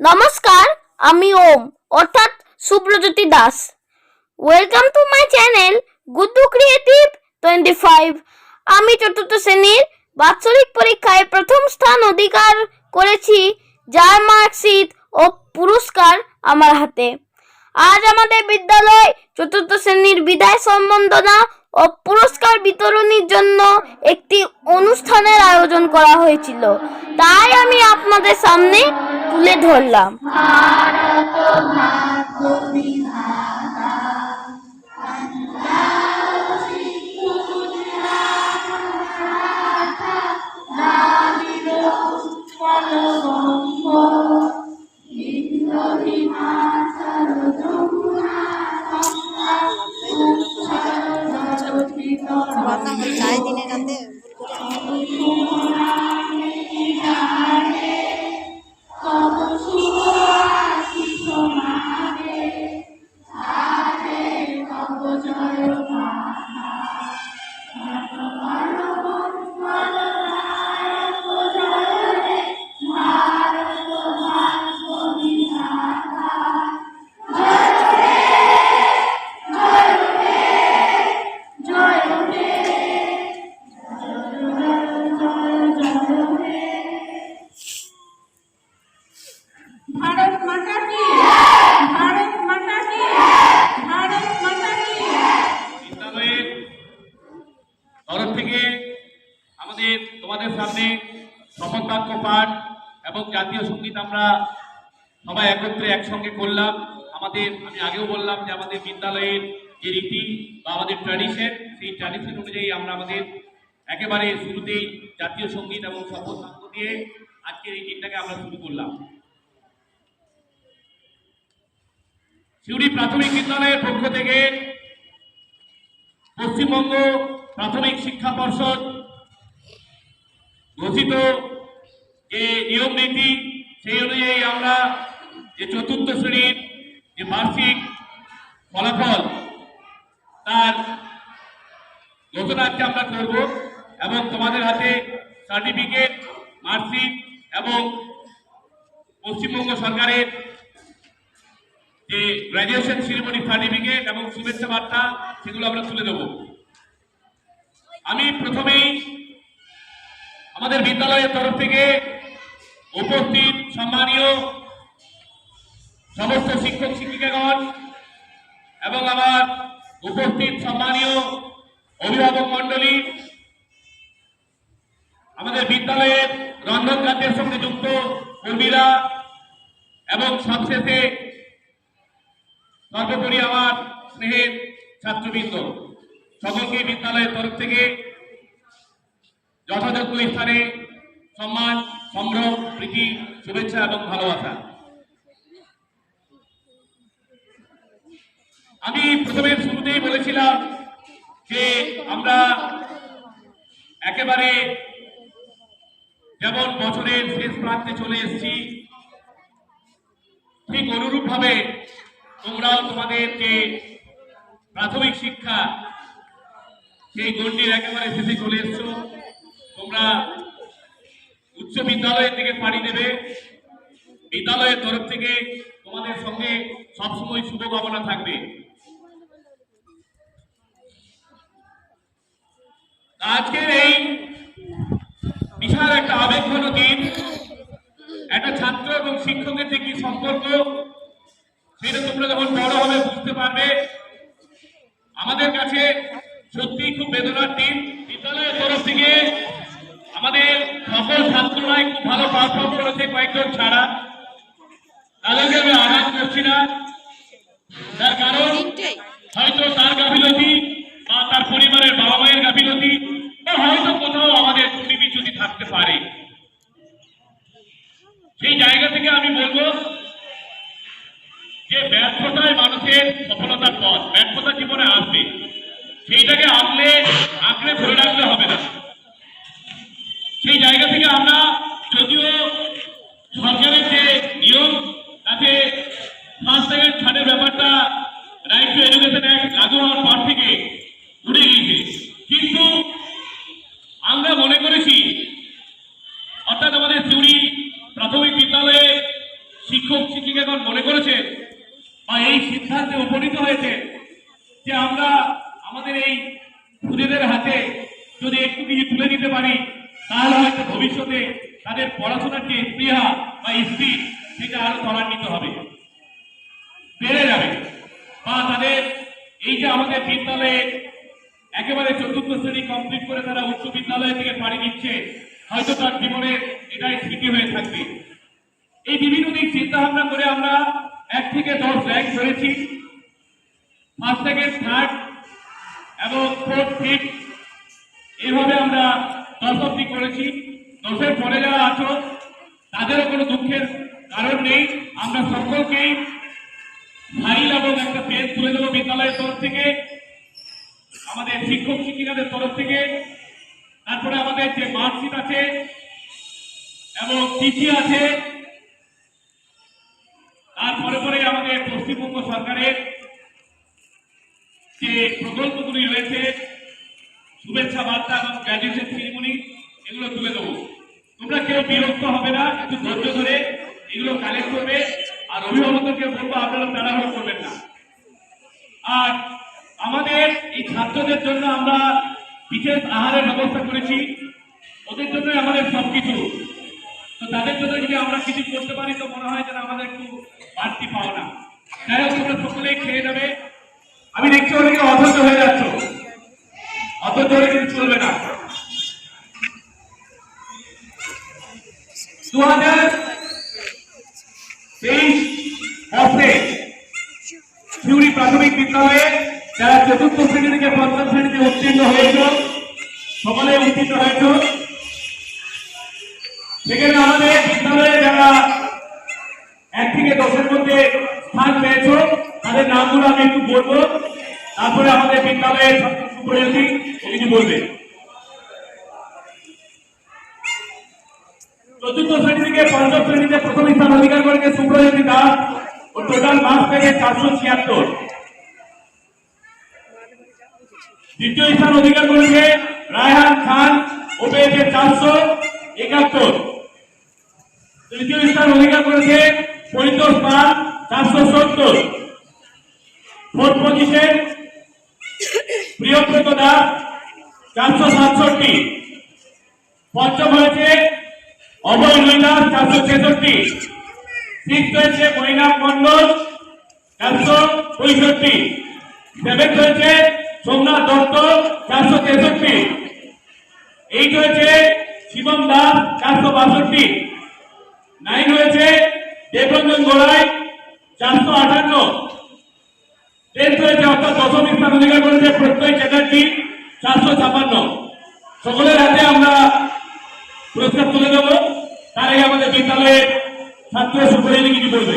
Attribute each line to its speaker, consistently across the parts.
Speaker 1: নমস্কার, আমি ওম, অর্থাৎ Subrajyoti Das. Welcome to my channel Guddu creative twenty five আমি চতুর্থ শ্রেণির বাৎসরিক পরীক্ষায় প্রথম স্থান অধিকার করেছি যার মার্কশিট ও পুরস্কার আমার হাতে। আজ আমাদের বিদ্যালয় চতুর্থ শ্রেণির বিদায় সম্বন্ধনা ও পুরস্কার বিতরণীর জন্য একটি অনুষ্ঠানের আয়োজন করা হয়েছিল। তাই আমি আপনাদের সামনে তুলে ধরলাম।
Speaker 2: কথা হল
Speaker 3: জাতীয় সংগীত আমরা সবাই একত্রে একসঙ্গে করলাম। আমাদের, আমি আগেও বললাম যে আমাদের বিদ্যালয়ের যে রীতি বা আমাদের ট্র্যাডিশন সেই ট্র্যাডিশন অনুযায়ী আমরা আমাদের একেবারে শুরুতেই জাতীয় সংগীত এবং শপথ দিয়ে আজকের এই দিনটাকে আমরা শুরু করলাম। সিউড়ি প্রাথমিক বিদ্যালয়ের পক্ষ থেকে পশ্চিমবঙ্গ প্রাথমিক শিক্ষা পর্ষদ ঘোষিত যে নিয়ম নীতি সেই অনুযায়ী আমরা যে চতুর্থ শ্রেণির যে বার্ষিক ফলাফল, তার ঘোষণা আজকে আমরা করব এবং তোমাদের হাতে সার্টিফিকেট, মার্কশিট এবং পশ্চিমবঙ্গ সরকারের যে গ্রাজুয়েশন সেরিমনি সার্টিফিকেট এবং শুভেচ্ছা বার্তা, সেগুলো আমরা তুলে দেব। আমি প্রথমেই আমাদের বিদ্যালয়ের তরফ থেকে উপস্থিত সম্মানীয় সমস্ত শিক্ষক শিক্ষিকাগণ এবং আমার উপস্থিত সম্মানীয় অভিভাবক মণ্ডলী, আমাদের বিদ্যালয়ের রন্ধন কার্যের সঙ্গে যুক্ত কর্মীরা এবং সবশেষে সর্বোপরি আমার স্নেহের ছাত্রবৃন্দ, সকলকে বিদ্যালয়ের তরফ থেকে যথাযোগ্য স্থানে সম্মান সম্ভ্রম প্রীতি, শুভেচ্ছা এবং ভালোবাসা। আমি প্রথমে শুরুতেই বলেছিলাম যে আমরা একেবারে যেমন বছরের শেষ প্রান্তে চলে এসেছি, ঠিক অনুরূপ ভাবে তোমরাও তোমাদের যে প্রাথমিক শিক্ষা, সেই গণ্ডির একেবারে শেষে চলে এসছো। তোমরা উচ্চ বিদ্যালয়ের দিকে পাড়ি দেবে। বিদ্যালয়ের তরফ থেকে তোমাদের সঙ্গে সবসময় শুভকামনা থাকবে। আজকের এই বিশাল একটা আবেগঘন দিন, একটা ছাত্র এবং শিক্ষকের যে কি সম্পর্ক, সেটা তোমরা যখন বড় হবে বুঝতে পারবে। আমাদের কাছে সত্যি খুব বেদনার দিন। বিদ্যালয়ের তরফ থেকে আমাদের সকল ছাত্ররাই খুব ভালো পারফর্ম করেছে কয়েকজন ছাড়া। তাদেরকে আমি আঘাত করছি না। তার কারণ হয়তো তার গাফিলতি বা তার পরিবারের বাবা মায়ের গাফিলতি বা হয়তো কোথাও আমাদের ত্রুটি বিচ্যুতি থাকতে পারে। সেই জায়গা থেকে আমি বলব যে ব্যর্থতায় মানুষের সফলতার পথ। ব্যর্থতা জীবনে আসবে। সেইটাকে আঁকলে আঁকড়ে ধরে রাখলে হবে না। সেই জায়গা থেকে আমরা যদিও সরকারের যে নিয়ম, তাতে ফার্স্ট সেকেন্ড থার্ডের ব্যাপারটা রাইট টু এডুকেশন অ্যাক্ট লাগু হওয়ার পর থেকে উঠে গিয়েছে। কিন্তু আমরা মনে করেছি, অর্থাৎ আমাদের সিউড়ি প্রাথমিক বিদ্যালয়ে শিক্ষক, শিক্ষিকাগণ মনে করেছে বা এই সিদ্ধান্তে উপনীত হয়েছে যে আমরা আমাদের এই খুদেদের হাতে যদি একটু কিছু তুলে দিতে পারি তাহলে হয়তো ভবিষ্যতে তাদের পড়াশোনার যে স্পৃহা বা স্পিড সেটা আরও ত্বরান্বিত হবে বেড়ে যাবে বা তাদের এই যে আমাদের বিদ্যালয়ে একেবারে চতুর্থ শ্রেণি কমপ্লিট করে তারা উচ্চ বিদ্যালয় থেকে পাড়ি দিচ্ছে হয়তো তার জীবনে এটাই স্মৃতি হয়ে থাকবে। এই বিভিন্ন দিক চিন্তা ভাবনা করে আমরা এক থেকে দশ র্যাঙ্ক ধরেছি। ফার্স্ট সেকেন্ড থার্ড এবং ফোর্থ ফিফথ এভাবে আমরা দশ অব্দি করেছি। দশের পরে যারা আছো, তাদেরও কোনো দুঃখের কারণ নেই। আমরা সকলকেই ফাইল এবং একটা পেন তুলে দেবো বিদ্যালয়ের তরফ থেকে, আমাদের শিক্ষক শিক্ষিকাদের তরফ থেকে। তারপরে আমাদের যে মার্কশিট আছে এবং চিঠি আছে তারপরে পরে আমাদের পশ্চিমবঙ্গ সরকারের যে প্রকল্পগুলি রয়েছে, শুভেচ্ছা বার্তা এবং গ্র্যাজুয়েশন সেরিমনি এগুলো তুলে দেবো। তোমরা কেউ বিরক্ত হবে না, একটু ধৈর্য ধরে এগুলো কালেক্ট করবে। আর অভিভাবকদেরকে বলব, আপনারা তাড়াহুড়ো করবেন না। আর আমাদের এই ছাত্রদের জন্য আমরা বিশেষ আহারের ব্যবস্থা করেছি। ওদের জন্যই আমাদের সবকিছু। তো তাদের জন্য যদি আমরা কিছু করতে পারি, তো মনে হয় যেন আমাদের একটু বাড়তি পাওনা যাই হোক, তোমরা সকলেই খেয়ে যাবে আমি দেখছি অনেকে অধৈর্য হয়ে যাচ্ছ। অধৈর্য হলে কিন্তু চলবে না। দু হাজার তেইশ বর্ষে শিউরি প্রাথমিক বিদ্যালয়ে যারা চতুর্থ শ্রেণি থেকে পঞ্চম শ্রেণীতে উত্তীর্ণ হয়েছ সকলে উত্তীর্ণ হয়েছ। সেখানে আমাদের বিদ্যালয়ে যারা এক থেকে দশের মধ্যে স্থান পেয়েছ তাদের নামগুলো আমি একটু বলব তারপরে আমাদের বিদ্যালয়ের ছাত্র সুপ্রয়তী কিছু বলবে চতুর্থ শ্রেণি থেকে পঞ্চম শ্রেণীতে প্রথম স্থান অধিকার করেছে সুপ্রজ্যোতি দাস ও টোটাল মার্কস পেয়েছে চারশো ছিয়াত্তর দ্বিতীয় স্থান অধিকার করেছে রায়হান খান পেয়েছে চারশো একাত্তর। তৃতীয় স্থান অধিকার করেছে পরিতোষ পাল, চারশো সত্তর। ফোর্থ পজিশন প্রিয়ব্রত দাস চারশো সাতষট্টি। পঞ্চম হয়েছে অভয় নৈনাথ চারশো ছেষট্টি। সিক্স হয়েছে মৈনাক মন্ডল চারশো পঁয়ষট্টি। সেভেন্থ হয়েছে সোমনাথ দত্ত, চারশো তেষট্টি। এইট হয়েছে শিবম দাস চারশো বাষট্টি। নাইন হয়েছে দেবরঞ্জন গোড়াই চারশো আটান্ন। টেন্থ হয়েছে অর্থাৎ দশম স্থান অধিকার করেছে প্রত্যয় চ্যাটার্জি চারশো ছাপান্ন। সকলের হাতে আমরা পুরস্কার তুলে দেবো। তার আগে আমাদের বিদ্যালয়ের ছাত্র সুপরিণী কিছু বলবে?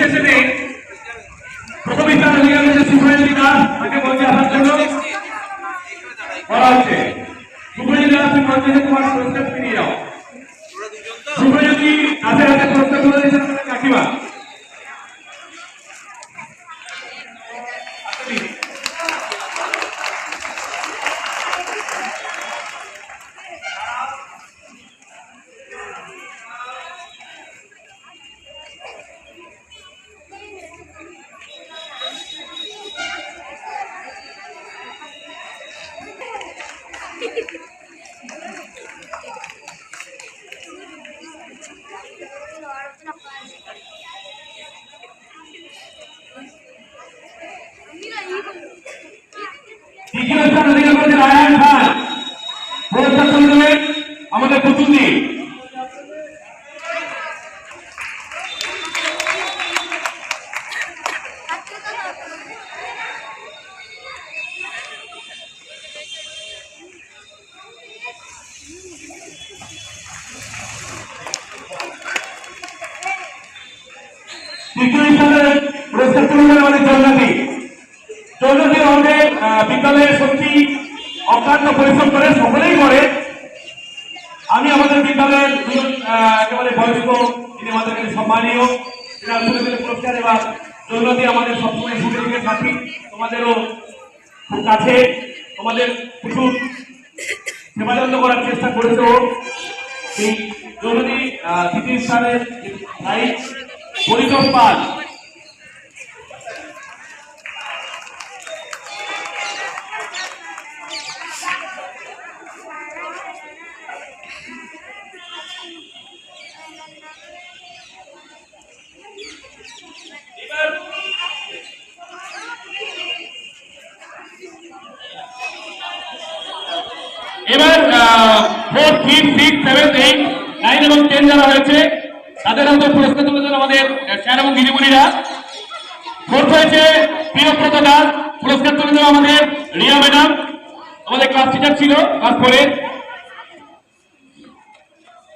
Speaker 3: তেইশে সেনে প্রথম স্থান অধিকার হচ্ছে সুব্রজিৎ দাস তাকে মঞ্চে আসার জন্য বলা হচ্ছে সুব্রজিৎ দাস তুমি মঞ্চে এসে তোমার পুরস্কার তুমি নিয়ে যাও সুব্রজ্যোতি দাসের হাতে পুরস্কার তুলে দিয়েছেন আমাদের কাকিমা দ্বিতীয় স্থান আমাদের পুতুলি তৃতীয় স্থানে পুরস্কার তুলে দেবেন আমাদের জন্নাথী চৌধুরী আমাদের বিদ্যালয়ে সত্যি অক্লান্ত পরিশ্রম করে সকলেই করে। আমি আমাদের বিদ্যালয়ের একেবারে বয়স্ক তিনি আমাদের কাছে সম্মানীয়। পুরস্কার এবার চৌধুরী আমাদের সবসময় সুখে সুখে সাথী। তোমাদেরও খুব কাছে তোমাদের প্রচুর সেবাযত্ন করার চেষ্টা করেছে। ও সেই আহ, তৃতীয় স্থানের পরিতোষ পাল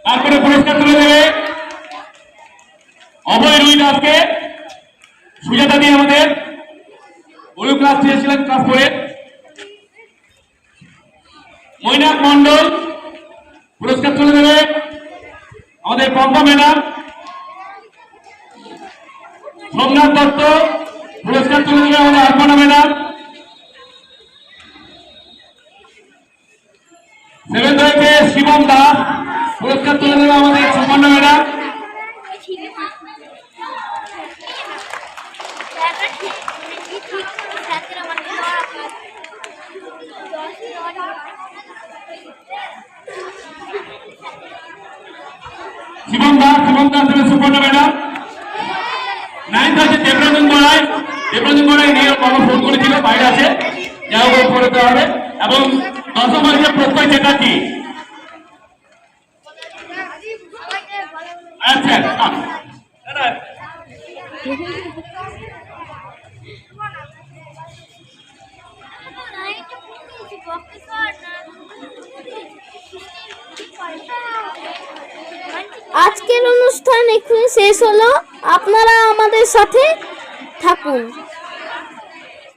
Speaker 3: তারপরে পুরস্কার তুলে দেবে অভয় রুই দাসকে। সুজাতা দিয়ে আমাদের। ক্লাস মৈনাক মন্ডল পুরস্কার তুলে দেবে আমাদের পম্পা ম্যাডাম। সোমনাথ দত্ত পুরস্কার তুলে দেবে আমাদের আর্পণা ম্যাডাম। সেভেন্থ শিবম দাস পুরস্কার তুলে দেবে আমাদের দাস এবং সুপর্ণা ম্যাডাম নাইন্থ আছে হোক করে দেওয়া হবে। এবং দশম আছে প্রত্যয় চ্যাটার্জি। আচ্ছা।
Speaker 1: আজকের অনুষ্ঠান এখানে শেষ হলো। আপনারা আমাদের সাথে থাকুন।